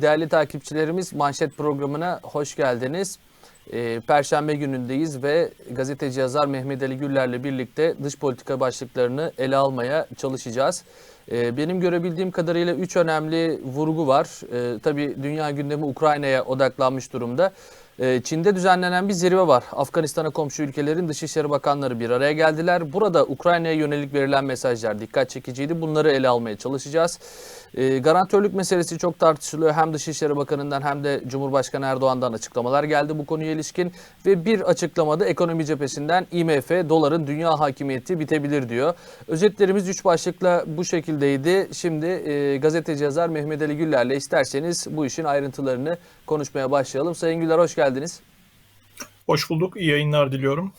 Değerli takipçilerimiz manşet programına hoş geldiniz. Ee, Perşembe günündeyiz ve gazeteci yazar Mehmet Ali Güller'le birlikte dış politika başlıklarını ele almaya çalışacağız. Ee, benim görebildiğim kadarıyla üç önemli vurgu var. Ee, tabii dünya gündemi Ukrayna'ya odaklanmış durumda. Ee, Çin'de düzenlenen bir zirve var. Afganistan'a komşu ülkelerin Dışişleri Bakanları bir araya geldiler. Burada Ukrayna'ya yönelik verilen mesajlar dikkat çekiciydi. Bunları ele almaya çalışacağız. Ee, garantörlük meselesi çok tartışılıyor. Hem Dışişleri Bakanı'ndan hem de Cumhurbaşkanı Erdoğan'dan açıklamalar geldi bu konuya ilişkin. Ve bir açıklamada ekonomi cephesinden IMF doların dünya hakimiyeti bitebilir diyor. Özetlerimiz üç başlıkla bu şekildeydi. Şimdi e, gazeteci yazar Mehmet Ali Güller'le isterseniz bu işin ayrıntılarını konuşmaya başlayalım. Sayın Güller hoş geldiniz. Hoş bulduk. İyi yayınlar diliyorum.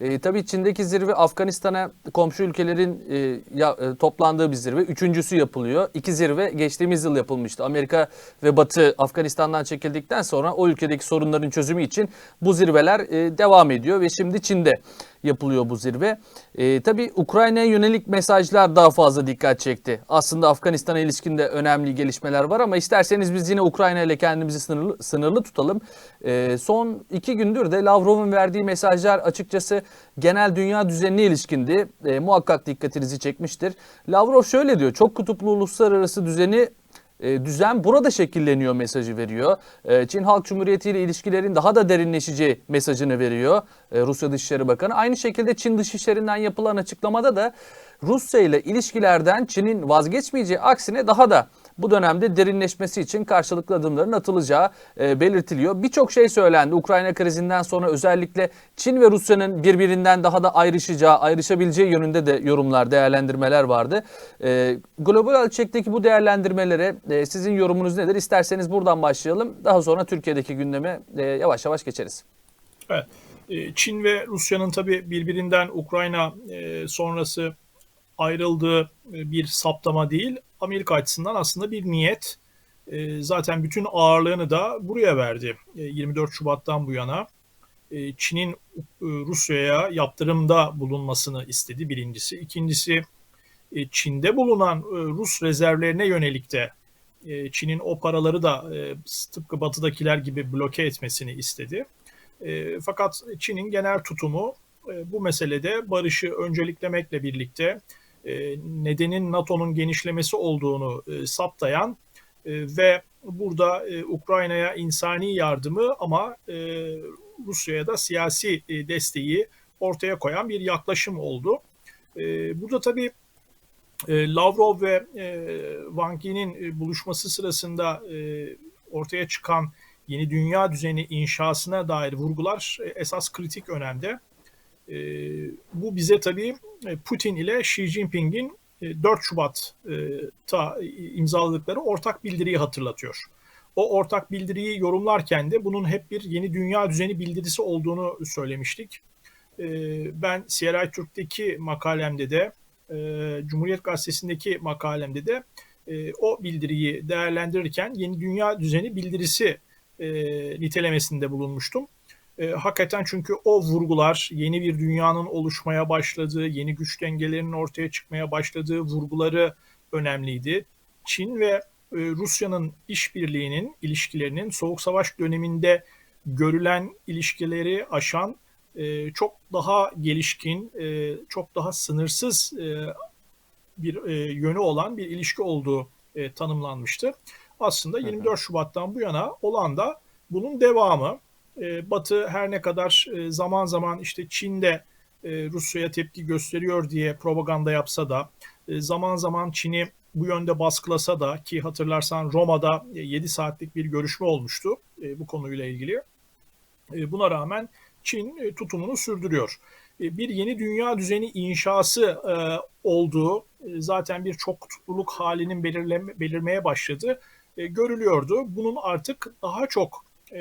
E, tabii Çin'deki zirve Afganistan'a komşu ülkelerin e, ya, e, toplandığı bir zirve. Üçüncüsü yapılıyor. İki zirve geçtiğimiz yıl yapılmıştı. Amerika ve Batı Afganistan'dan çekildikten sonra o ülkedeki sorunların çözümü için bu zirveler e, devam ediyor ve şimdi Çin'de yapılıyor bu zirve. E, tabii Ukrayna'ya yönelik mesajlar daha fazla dikkat çekti. Aslında Afganistan'a ilişkin de önemli gelişmeler var ama isterseniz biz yine Ukrayna ile kendimizi sınırlı, sınırlı tutalım. E, son iki gündür de Lavrov'un verdiği mesajlar açıkçası genel dünya düzenine ilişkindi. E, muhakkak dikkatinizi çekmiştir. Lavrov şöyle diyor, çok kutuplu uluslararası düzeni e, düzen burada şekilleniyor mesajı veriyor. E, Çin Halk Cumhuriyeti ile ilişkilerin daha da derinleşeceği mesajını veriyor e, Rusya Dışişleri Bakanı. Aynı şekilde Çin Dışişleri'nden yapılan açıklamada da Rusya ile ilişkilerden Çin'in vazgeçmeyeceği aksine daha da bu dönemde derinleşmesi için karşılıklı adımların atılacağı e, belirtiliyor. Birçok şey söylendi. Ukrayna krizinden sonra özellikle Çin ve Rusya'nın birbirinden daha da ayrışacağı, ayrışabileceği yönünde de yorumlar, değerlendirmeler vardı. E, global ölçekteki bu değerlendirmelere e, sizin yorumunuz nedir? İsterseniz buradan başlayalım. Daha sonra Türkiye'deki gündeme e, yavaş yavaş geçeriz. Evet. E, Çin ve Rusya'nın tabii birbirinden Ukrayna e, sonrası ayrıldığı e, bir saptama değil. Amerika açısından aslında bir niyet. E, zaten bütün ağırlığını da buraya verdi. E, 24 Şubat'tan bu yana e, Çin'in e, Rusya'ya yaptırımda bulunmasını istedi birincisi. İkincisi e, Çin'de bulunan e, Rus rezervlerine yönelik de e, Çin'in o paraları da e, tıpkı batıdakiler gibi bloke etmesini istedi. E, fakat Çin'in genel tutumu e, bu meselede barışı önceliklemekle birlikte e, nedenin NATO'nun genişlemesi olduğunu e, saptayan e, ve burada e, Ukrayna'ya insani yardımı ama e, Rusya'ya da siyasi e, desteği ortaya koyan bir yaklaşım oldu. E, burada tabii e, Lavrov ve e, Wang Yi'nin e, buluşması sırasında e, ortaya çıkan yeni dünya düzeni inşasına dair vurgular e, esas kritik önemde. E, bu bize tabii e, Putin ile Xi Jinping'in 4 Şubat'ta imzaladıkları ortak bildiriyi hatırlatıyor. O ortak bildiriyi yorumlarken de bunun hep bir yeni dünya düzeni bildirisi olduğunu söylemiştik. Ben CRI Türk'teki makalemde de, Cumhuriyet Gazetesi'ndeki makalemde de o bildiriyi değerlendirirken yeni dünya düzeni bildirisi nitelemesinde bulunmuştum. E, hakikaten çünkü o vurgular yeni bir dünyanın oluşmaya başladığı, yeni güç dengelerinin ortaya çıkmaya başladığı vurguları önemliydi. Çin ve e, Rusya'nın işbirliğinin, ilişkilerinin Soğuk Savaş döneminde görülen ilişkileri aşan e, çok daha gelişkin, e, çok daha sınırsız e, bir e, yönü olan bir ilişki olduğu e, tanımlanmıştı. Aslında 24 Şubat'tan bu yana olan da bunun devamı. E, Batı her ne kadar e, zaman zaman işte Çin'de e, Rusya'ya tepki gösteriyor diye propaganda yapsa da zaman zaman Çin'i bu yönde baskılasa da ki hatırlarsan Roma'da 7 saatlik bir görüşme olmuştu bu konuyla ilgili. Buna rağmen Çin tutumunu sürdürüyor. Bir yeni dünya düzeni inşası olduğu zaten bir çok kutupluluk halinin belirleme, belirmeye başladı görülüyordu. Bunun artık daha çok e,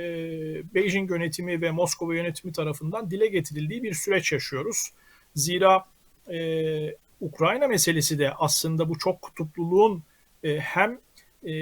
Beijing yönetimi ve Moskova yönetimi tarafından dile getirildiği bir süreç yaşıyoruz. Zira e, Ukrayna meselesi de aslında bu çok kutupluluğun e, hem e,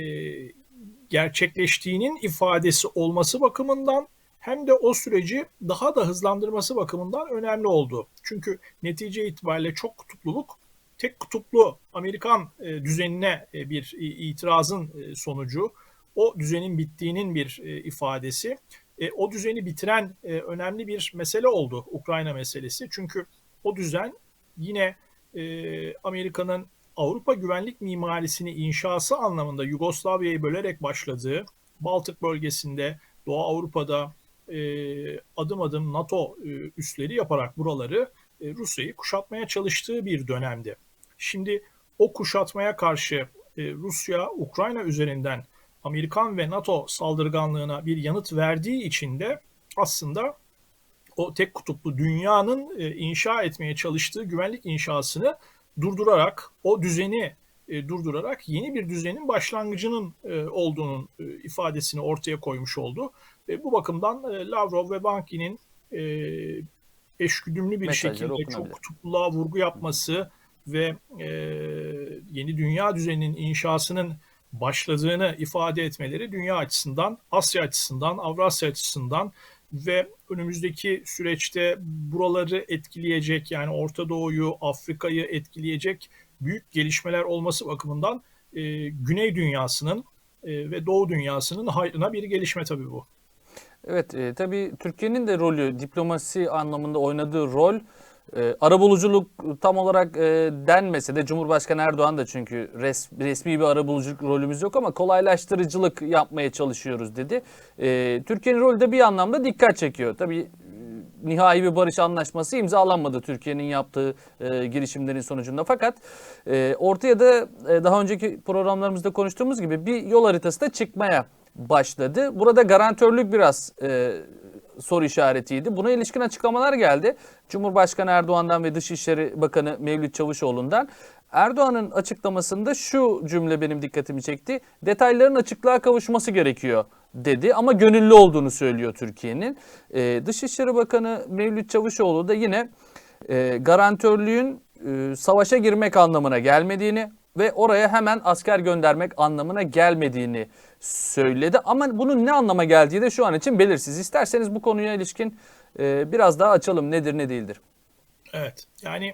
gerçekleştiğinin ifadesi olması bakımından hem de o süreci daha da hızlandırması bakımından önemli oldu. Çünkü netice itibariyle çok kutupluluk tek kutuplu Amerikan e, düzenine e, bir itirazın e, sonucu o düzenin bittiğinin bir e, ifadesi. E, o düzeni bitiren e, önemli bir mesele oldu Ukrayna meselesi. Çünkü o düzen yine e, Amerika'nın Avrupa güvenlik mimarisini inşası anlamında Yugoslavya'yı bölerek başladığı Baltık bölgesinde, Doğu Avrupa'da e, adım adım NATO e, üsleri yaparak buraları e, Rusya'yı kuşatmaya çalıştığı bir dönemdi. Şimdi o kuşatmaya karşı e, Rusya Ukrayna üzerinden Amerikan ve NATO saldırganlığına bir yanıt verdiği için de aslında o tek kutuplu dünyanın e, inşa etmeye çalıştığı güvenlik inşasını durdurarak o düzeni e, durdurarak yeni bir düzenin başlangıcının e, olduğunun ifadesini ortaya koymuş oldu. E, bu bakımdan Lavrov ve Ban Ki-moon'in e, eşgüdümlü bir Mesajları şekilde okunabilir. çok kutupluluğa vurgu yapması ve yeni dünya düzeninin inşasının başladığını ifade etmeleri dünya açısından, Asya açısından, Avrasya açısından ve önümüzdeki süreçte buraları etkileyecek yani Orta Doğu'yu, Afrika'yı etkileyecek büyük gelişmeler olması bakımından e, Güney dünyasının e, ve Doğu dünyasının hayrına bir gelişme tabii bu. Evet, e, tabii Türkiye'nin de rolü, diplomasi anlamında oynadığı rol, e, arabuluculuk tam olarak e, denmese de Cumhurbaşkanı Erdoğan da çünkü res, resmi bir arabuluculuk rolümüz yok ama kolaylaştırıcılık yapmaya çalışıyoruz dedi. E, Türkiye'nin rolü de bir anlamda dikkat çekiyor. Tabii e, nihai bir barış anlaşması imzalanmadı Türkiye'nin yaptığı e, girişimlerin sonucunda. Fakat e, ortaya da e, daha önceki programlarımızda konuştuğumuz gibi bir yol haritası da çıkmaya başladı. Burada garantörlük biraz e, soru işaretiydi. Buna ilişkin açıklamalar geldi. Cumhurbaşkanı Erdoğan'dan ve Dışişleri Bakanı Mevlüt Çavuşoğlu'ndan. Erdoğan'ın açıklamasında şu cümle benim dikkatimi çekti. Detayların açıklığa kavuşması gerekiyor dedi ama gönüllü olduğunu söylüyor Türkiye'nin. Ee, Dışişleri Bakanı Mevlüt Çavuşoğlu da yine e, garantörlüğün e, savaşa girmek anlamına gelmediğini ve oraya hemen asker göndermek anlamına gelmediğini söyledi. Ama bunun ne anlama geldiği de şu an için belirsiz. İsterseniz bu konuya ilişkin e, biraz daha açalım nedir ne değildir. Evet yani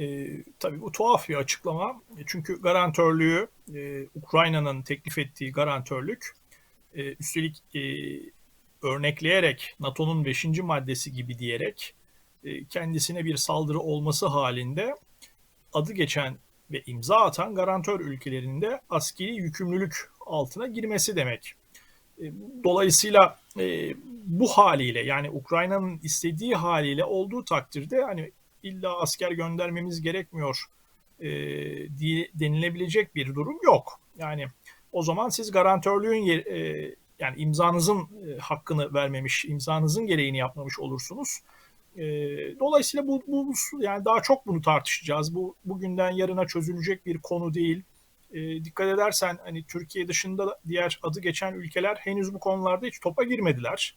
e, tabii bu tuhaf bir açıklama. Çünkü garantörlüğü e, Ukrayna'nın teklif ettiği garantörlük e, üstelik e, örnekleyerek NATO'nun 5. maddesi gibi diyerek e, kendisine bir saldırı olması halinde adı geçen ve imza atan garantör ülkelerinin de askeri yükümlülük altına girmesi demek. E, Dolayısıyla e, bu haliyle yani Ukrayna'nın istediği haliyle olduğu takdirde hani illa asker göndermemiz gerekmiyor e, diye denilebilecek bir durum yok. Yani o zaman siz garantörlüğün yani imzanızın hakkını vermemiş, imzanızın gereğini yapmamış olursunuz. E, dolayısıyla bu, bu yani daha çok bunu tartışacağız. Bu bugünden yarına çözülecek bir konu değil. E, dikkat edersen hani Türkiye dışında diğer adı geçen ülkeler henüz bu konularda hiç topa girmediler.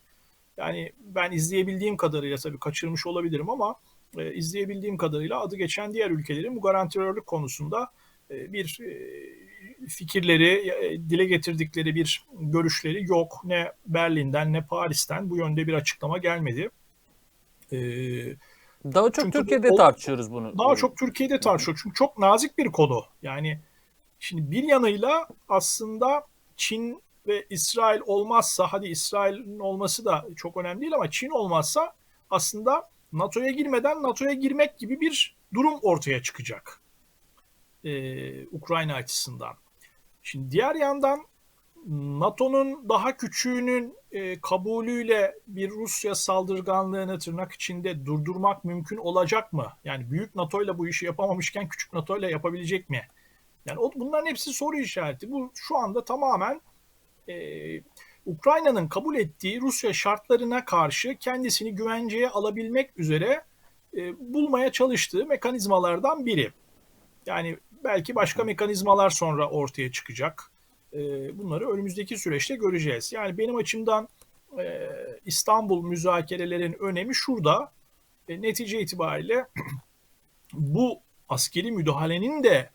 Yani ben izleyebildiğim kadarıyla tabii kaçırmış olabilirim ama e, izleyebildiğim kadarıyla adı geçen diğer ülkelerin bu garantörlük konusunda e, bir e, fikirleri, e, dile getirdikleri bir görüşleri yok. Ne Berlin'den ne Paris'ten bu yönde bir açıklama gelmedi. E, Daha çok Çünkü Türkiye'de o- tartışıyoruz bunu. daha çok Türkiye'de tartışıyor. Çünkü çok nazik bir konu. Yani şimdi bir yanıyla aslında Çin ve İsrail olmazsa, hadi İsrail'in olması da çok önemli değil ama Çin olmazsa aslında NATO'ya girmeden NATO'ya girmek gibi bir durum ortaya çıkacak. Ee, Ukrayna açısından. Şimdi diğer yandan NATO'nun daha küçüğünün e, kabulüyle bir Rusya saldırganlığını tırnak içinde durdurmak mümkün olacak mı? Yani büyük NATO ile bu işi yapamamışken küçük NATO ile yapabilecek mi? Yani o, bunların hepsi soru işareti. Bu şu anda tamamen e, Ukrayna'nın kabul ettiği Rusya şartlarına karşı kendisini güvenceye alabilmek üzere e, bulmaya çalıştığı mekanizmalardan biri. Yani belki başka mekanizmalar sonra ortaya çıkacak. E, bunları önümüzdeki süreçte göreceğiz. Yani benim açımdan e, İstanbul müzakerelerin önemi şurada. E, netice itibariyle bu askeri müdahalenin de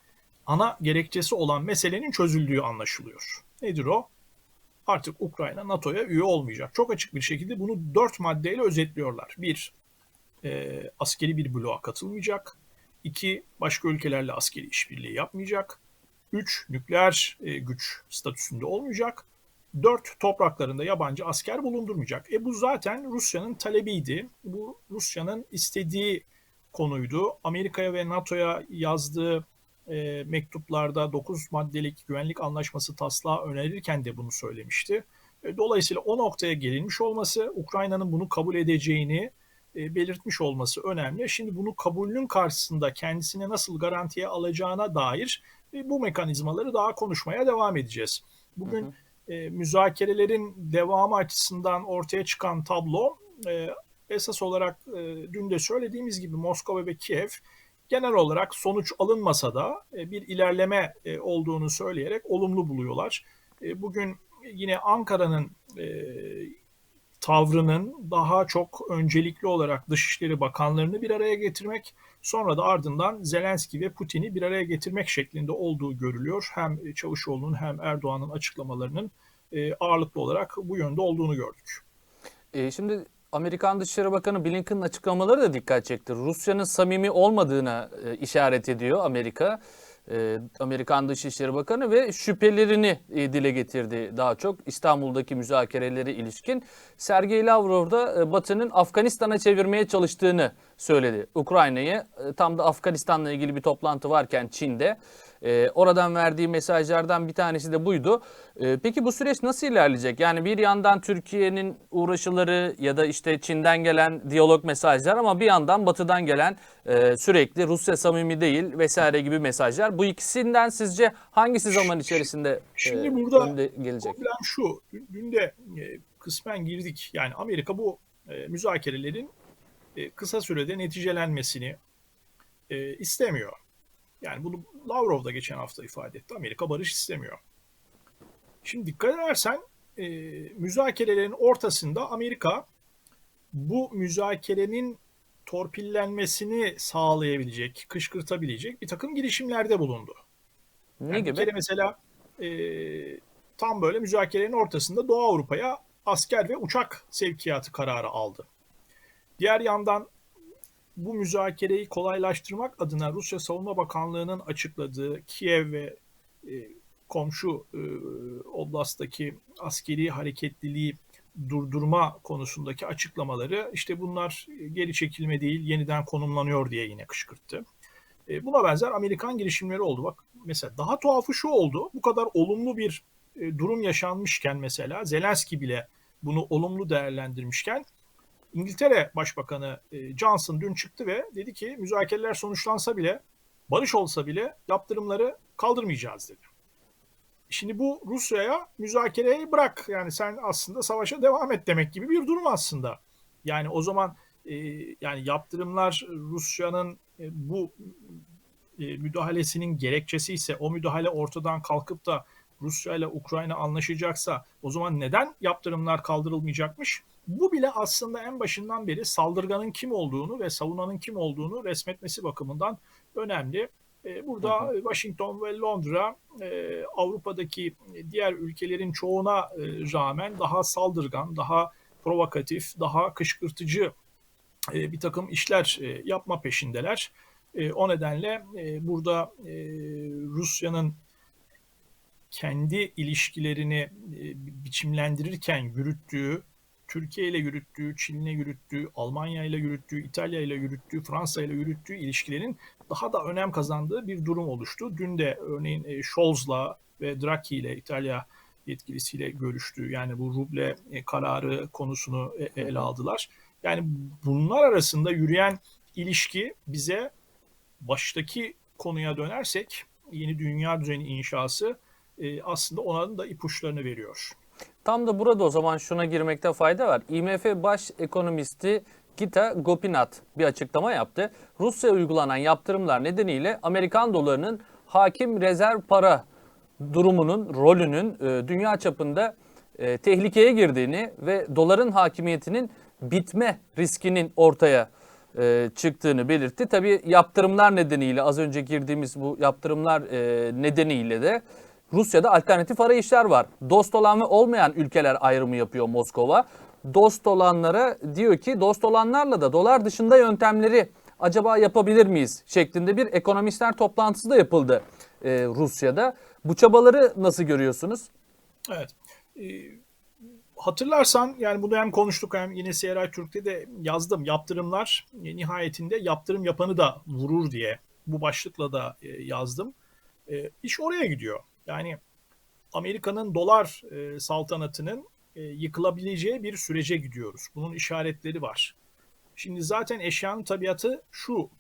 ana gerekçesi olan meselenin çözüldüğü anlaşılıyor. Nedir o? Artık Ukrayna NATO'ya üye olmayacak. Çok açık bir şekilde bunu dört maddeyle özetliyorlar. Bir, e, askeri bir bloğa katılmayacak. İki, başka ülkelerle askeri işbirliği yapmayacak. Üç, nükleer e, güç statüsünde olmayacak. dört topraklarında yabancı asker bulundurmayacak. E bu zaten Rusya'nın talebiydi. Bu Rusya'nın istediği konuydu. Amerika'ya ve NATO'ya yazdığı e, mektuplarda 9 maddelik güvenlik anlaşması taslağı önerirken de bunu söylemişti. E, dolayısıyla o noktaya gelinmiş olması, Ukrayna'nın bunu kabul edeceğini e, belirtmiş olması önemli. Şimdi bunu kabulünün karşısında kendisine nasıl garantiye alacağına dair bu mekanizmaları daha konuşmaya devam edeceğiz. Bugün Hı e, müzakerelerin devamı açısından ortaya çıkan tablo e, esas olarak e, dün de söylediğimiz gibi Moskova ve Kiev genel olarak sonuç alınmasa da e, bir ilerleme e, olduğunu söyleyerek olumlu buluyorlar. E, bugün yine Ankara'nın e, tavrının daha çok öncelikli olarak Dışişleri Bakanlarını bir araya getirmek, sonra da ardından Zelenski ve Putin'i bir araya getirmek şeklinde olduğu görülüyor. Hem Çavuşoğlu'nun hem Erdoğan'ın açıklamalarının e, ağırlıklı olarak bu yönde olduğunu gördük. E, şimdi Amerikan Dışişleri Bakanı Blinken'ın açıklamaları da dikkat çekti. Rusya'nın samimi olmadığına e, işaret ediyor Amerika. E, Amerikan Dışişleri Bakanı ve şüphelerini e, dile getirdi daha çok İstanbul'daki müzakerelere ilişkin. Sergey Lavrov da e, Batı'nın Afganistan'a çevirmeye çalıştığını söyledi. Ukrayna'yı e, tam da Afganistan'la ilgili bir toplantı varken Çin'de. E, oradan verdiği mesajlardan bir tanesi de buydu. E, peki bu süreç nasıl ilerleyecek? Yani bir yandan Türkiye'nin uğraşıları ya da işte Çin'den gelen diyalog mesajlar ama bir yandan Batı'dan gelen e, sürekli Rusya samimi değil vesaire gibi mesajlar. Bu ikisinden sizce hangisi zaman içerisinde e, Şimdi burada önde gelecek? Problem şu, dün de e, kısmen girdik. Yani Amerika bu e, müzakerelerin e, kısa sürede neticelenmesini e, istemiyor. Yani bunu Lavrov da geçen hafta ifade etti. Amerika barış istemiyor. Şimdi dikkat edersen e, müzakerelerin ortasında Amerika bu müzakerenin torpillenmesini sağlayabilecek, kışkırtabilecek bir takım girişimlerde bulundu. Ne Yani bir gibi? kere mesela e, tam böyle müzakerelerin ortasında Doğu Avrupa'ya asker ve uçak sevkiyatı kararı aldı. Diğer yandan bu müzakereyi kolaylaştırmak adına Rusya Savunma Bakanlığı'nın açıkladığı Kiev ve e, komşu e, Oblast'taki askeri hareketliliği durdurma konusundaki açıklamaları işte bunlar geri çekilme değil yeniden konumlanıyor diye yine kışkırttı. E, buna benzer Amerikan girişimleri oldu. Bak mesela daha tuhafı şu oldu. Bu kadar olumlu bir e, durum yaşanmışken mesela Zelenski bile bunu olumlu değerlendirmişken İngiltere Başbakanı e, Johnson dün çıktı ve dedi ki müzakereler sonuçlansa bile barış olsa bile yaptırımları kaldırmayacağız dedi. Şimdi bu Rusya'ya müzakereyi bırak yani sen aslında savaşa devam et demek gibi bir durum aslında. Yani o zaman e, yani yaptırımlar Rusya'nın e, bu e, müdahalesinin gerekçesi ise o müdahale ortadan kalkıp da Rusya ile Ukrayna anlaşacaksa o zaman neden yaptırımlar kaldırılmayacakmış? Bu bile aslında en başından beri saldırganın kim olduğunu ve savunanın kim olduğunu resmetmesi bakımından önemli. E, Burada Hı hı. Washington ve Londra e, Avrupa'daki diğer ülkelerin çoğuna e, rağmen daha saldırgan, daha provokatif, daha kışkırtıcı bir takım işler yapma peşindeler. O nedenle burada Rusya'nın kendi ilişkilerini biçimlendirirken yürüttüğü, Türkiye ile yürüttüğü, Çin'le yürüttüğü, Almanya ile yürüttüğü, İtalya ile yürüttüğü, Fransa ile yürüttüğü ilişkilerin daha da önem kazandığı bir durum oluştu. Dün de örneğin e, Scholz'la ve Draghi ile İtalya yetkilisiyle görüştü. Yani bu ruble e, kararı konusunu e, ele aldılar. Yani bunlar arasında yürüyen ilişki bize baştaki konuya dönersek yeni dünya düzeni inşası aslında onların da ipuçlarını veriyor. Tam da burada o zaman şuna girmekte fayda var. IMF baş ekonomisti Gita Gopinath bir açıklama yaptı. Rusya'ya uygulanan yaptırımlar nedeniyle Amerikan dolarının hakim rezerv para durumunun, rolünün e, dünya çapında e, tehlikeye girdiğini ve doların hakimiyetinin bitme riskinin ortaya e, çıktığını belirtti. Tabii yaptırımlar nedeniyle az önce girdiğimiz bu yaptırımlar e, nedeniyle de Rusya'da alternatif arayışlar var. Dost olan ve olmayan ülkeler ayrımı yapıyor Moskova. Dost olanlara diyor ki dost olanlarla da dolar dışında yöntemleri acaba yapabilir miyiz şeklinde bir ekonomistler toplantısı da yapıldı e, Rusya'da. Bu çabaları nasıl görüyorsunuz? Evet. e, hatırlarsan yani bunu hem konuştuk hem yine CRI Türk'te de yazdım. Yaptırımlar e, nihayetinde yaptırım yapanı da vurur diye bu başlıkla da e, yazdım. E, iş oraya gidiyor. Yani Amerika'nın dolar e, saltanatının e, yıkılabileceği bir sürece gidiyoruz. Bunun işaretleri var. Şimdi zaten eşyanın tabiatı şu.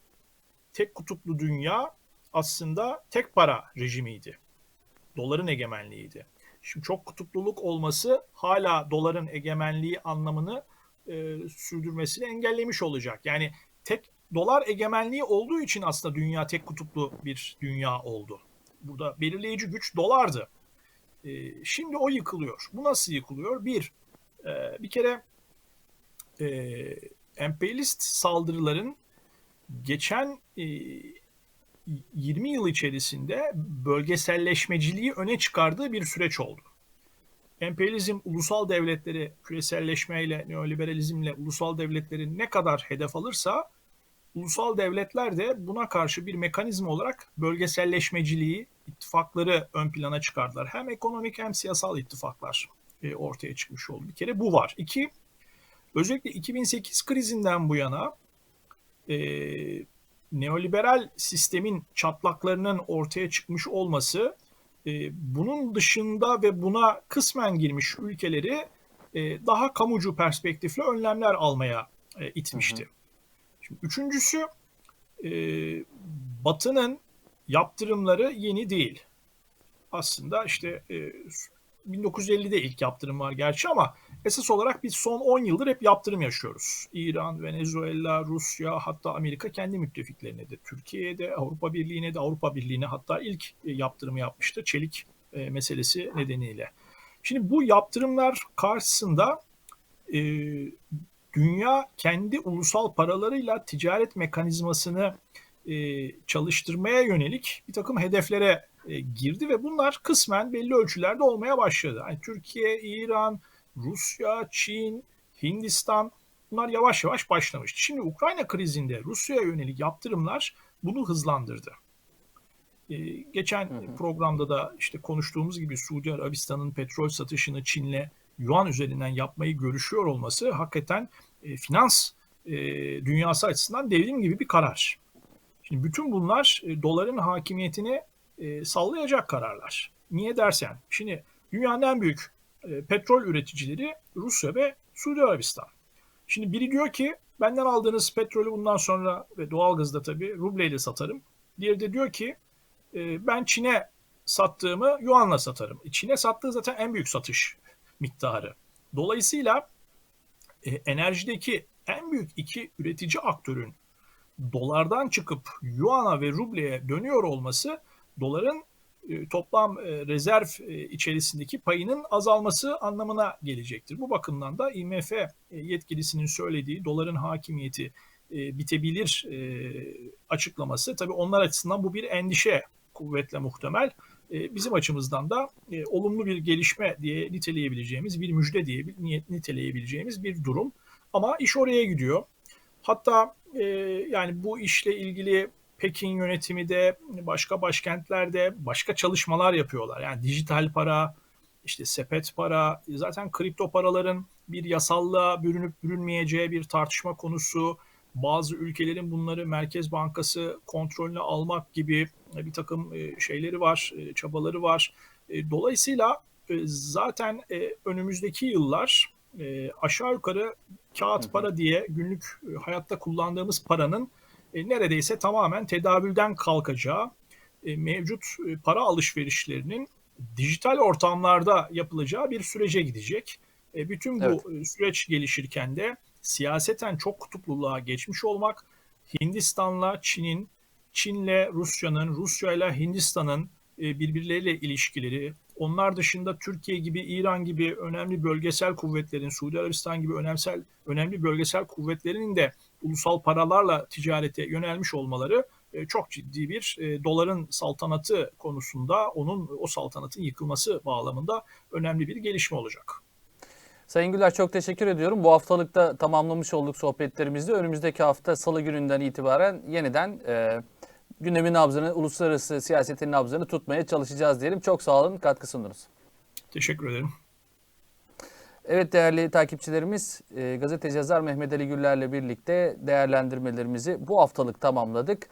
Tek kutuplu dünya aslında tek para rejimiydi. Doların egemenliğiydi. Şimdi çok kutupluluk olması hala doların egemenliği anlamını e, sürdürmesini engellemiş olacak. Yani tek dolar egemenliği olduğu için aslında dünya tek kutuplu bir dünya oldu. Burada belirleyici güç dolardı. E, şimdi o yıkılıyor. Bu nasıl yıkılıyor? Bir, e, bir kere e, emperyalist saldırıların geçen e, 20 yıl içerisinde bölgeselleşmeciliği öne çıkardığı bir süreç oldu. Emperyalizm ulusal devletleri küreselleşmeyle, neoliberalizmle ulusal devletleri ne kadar hedef alırsa ulusal devletler de buna karşı bir mekanizma olarak bölgeselleşmeciliği, ittifakları ön plana çıkardılar. Hem ekonomik hem siyasal ittifaklar e, ortaya çıkmış oldu. Bir kere bu var. İki, özellikle 2008 krizinden bu yana e, neoliberal sistemin çatlaklarının ortaya çıkmış olması e, bunun dışında ve buna kısmen girmiş ülkeleri e, daha kamucu perspektifli önlemler almaya e, itmişti. Hı hı. Şimdi üçüncüsü e, Batı'nın yaptırımları yeni değil. Aslında işte e, 1950'de ilk yaptırım var gerçi ama esas olarak biz son 10 yıldır hep yaptırım yaşıyoruz. İran, Venezuela, Rusya hatta Amerika kendi müttefiklerine de Türkiye'ye de Avrupa Birliği'ne de Avrupa Birliği'ne hatta ilk e, yaptırımı yapmıştı çelik e, meselesi nedeniyle. Şimdi bu yaptırımlar karşısında e, dünya kendi ulusal paralarıyla ticaret mekanizmasını e, çalıştırmaya yönelik bir takım hedeflere e, girdi ve bunlar kısmen belli ölçülerde olmaya başladı. Yani Türkiye, İran, Rusya, Çin, Hindistan bunlar yavaş yavaş başlamıştı. Şimdi Ukrayna krizinde Rusya'ya yönelik yaptırımlar bunu hızlandırdı. Ee, geçen hı hı. programda da işte konuştuğumuz gibi Suudi Arabistan'ın petrol satışını Çin'le yuan üzerinden yapmayı görüşüyor olması hakikaten e, finans e, dünyası açısından devrim gibi bir karar. Şimdi bütün bunlar e, doların hakimiyetini e, sallayacak kararlar. Niye dersen, şimdi dünyanın en büyük e, petrol üreticileri Rusya ve Suudi Arabistan. Şimdi biri diyor ki benden aldığınız petrolü bundan sonra ve doğalgazda tabii rubleyle satarım. Diğeri de diyor ki e, ben Çin'e sattığımı yuanla satarım. E, Çin'e sattığı zaten en büyük satış miktarı. Dolayısıyla e, enerjideki en büyük iki üretici aktörün dolardan çıkıp yuana ve rubleye dönüyor olması doların e, toplam e, rezerv e, içerisindeki payının azalması anlamına gelecektir. Bu bakımdan da IMF yetkilisinin söylediği doların hakimiyeti bitebilir açıklaması tabii onlar açısından bu bir endişe kuvvetle muhtemel. Bizim açımızdan da olumlu bir gelişme diye niteleyebileceğimiz, bir müjde diye niteleyebileceğimiz bir durum. Ama iş oraya gidiyor. Hatta yani bu işle ilgili Pekin yönetimi de başka başkentlerde başka çalışmalar yapıyorlar. Yani dijital para, işte sepet para, zaten kripto paraların bir yasallığa bürünüp bürünmeyeceği bir tartışma konusu. Bazı ülkelerin bunları Merkez Bankası kontrolüne almak gibi bir takım e, şeyleri var, e, çabaları var. E, dolayısıyla zaten önümüzdeki yıllar aşağı yukarı kağıt para diye günlük hayatta kullandığımız paranın e, neredeyse tamamen tedavülden kalkacağı, e, mevcut e, para alışverişlerinin dijital ortamlarda yapılacağı bir sürece gidecek. E, bütün bu evet. süreç gelişirken de siyaseten çok kutupluluğa geçmiş olmak, Hindistan'la Çin'in, Çin'le Rusya'nın, Rusya'yla Hindistan'ın birbirleriyle ilişkileri, onlar dışında Türkiye gibi, İran gibi önemli bölgesel kuvvetlerin, Suudi Arabistan gibi önemsel önemli bölgesel kuvvetlerinin de ulusal paralarla ticarete yönelmiş olmaları e, çok ciddi bir e, doların saltanatı konusunda onun o saltanatın yıkılması bağlamında önemli bir gelişme olacak. Sayın Güler çok teşekkür ediyorum. Bu haftalıkta tamamlamış olduk sohbetlerimizi. Önümüzdeki hafta salı gününden itibaren yeniden e, gündemin nabzını, uluslararası siyasetin nabzını tutmaya çalışacağız diyelim. Çok sağ olun, katkı sundunuz. Teşekkür ederim. Evet değerli takipçilerimiz, e, gazeteci yazar Mehmet Ali Güller'le birlikte değerlendirmelerimizi bu haftalık tamamladık.